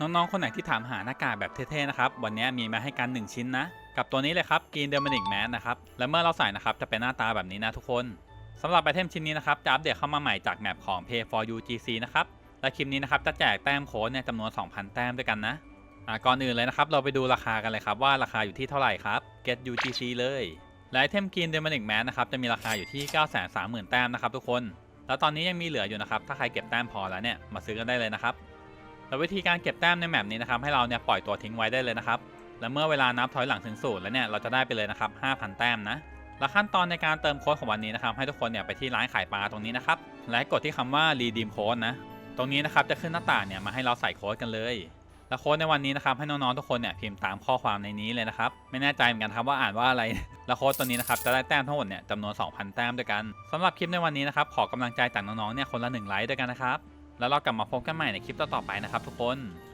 น้องๆ คนไหนที่ถามหาหน้ากากแบบเท่ๆ นะครับ วันนี้มีมาให้กัน 1 ชิ้นนะ กับตัวนี้เลยครับกรีนเดอร์มานิกแมสนะครับ และเมื่อเราใส่นะครับ จะเป็นหน้าตาแบบนี้นะทุกคนสำหรับไอเทมชิ้นนี้นะครับ จะอัปเดตเข้ามาใหม่จากแมปของ Pay for UGC นะครับ และคลิปนี้นะครับ จะแจกแต้มโค้ดเนี่ยจำนวน 2,000 แต้มด้วยกันนะอ่าก่อนอื่นเลยนะครับ เราไปดูราคากันเลยครับว่าราคาอยู่ที่เท่าไหร่ครับ Get UGC เลย และไอเทมกรีนเดอร์มานิกแมสนะครับจะมีราคาอยู่ที่ 930,000 แต้มนะครับทุกคน แล้วตอนนี้ยังมีเหลืออยู่นะครับถ้าใครเก็บแต้มพอแล้วเนี่ยมาซื้อกันได้เลยนะครับ แล้ววิธีการเก็บแต้มในแมปนี้นะครับให้เราเนี่ยปล่อยตัวทิ้งไว้ได้เลยนะครับ และเมื่อเวลานับถอยหลังถึงศูนย์แล้วเนี่ยเราจะได้ไปเลยนะครับ5,000 แต้มนะและขั้นตอนในการเติมโค้ดของวันนี้นะครับให้ทุกคนเนี่ยไปที่ร้านขายปลาตรงนี้นะครับและกดที่คำว่า redeem code นะตรงนี้นะครับจะขึ้นหน้าต่างเนี่ยมาให้เราใส่โค้ดกันเลยและโค้ดในวันนี้นะครับให้น้องๆทุกคนเนี่ยพิมพ์ตามข้อความในนี้เลยนะครับไม่แน่ใจเหมือนกันครับว่าอ่านว่าอะไรและโค้ดตัวนี้นะครับจะได้แต้มทั้งหมดเนี่ยจำนวน 2,000 แต้มด้วยกันสำหรับคลิปในวันนี้นะครับขอกำลังใจจากน้องๆเนี่ยคนละหนึ่งไลค์ด้วยกันนะครับ แล้วเรากลับมาพบกันใหม่ในคลิปต่อๆไปนะครับทุกคน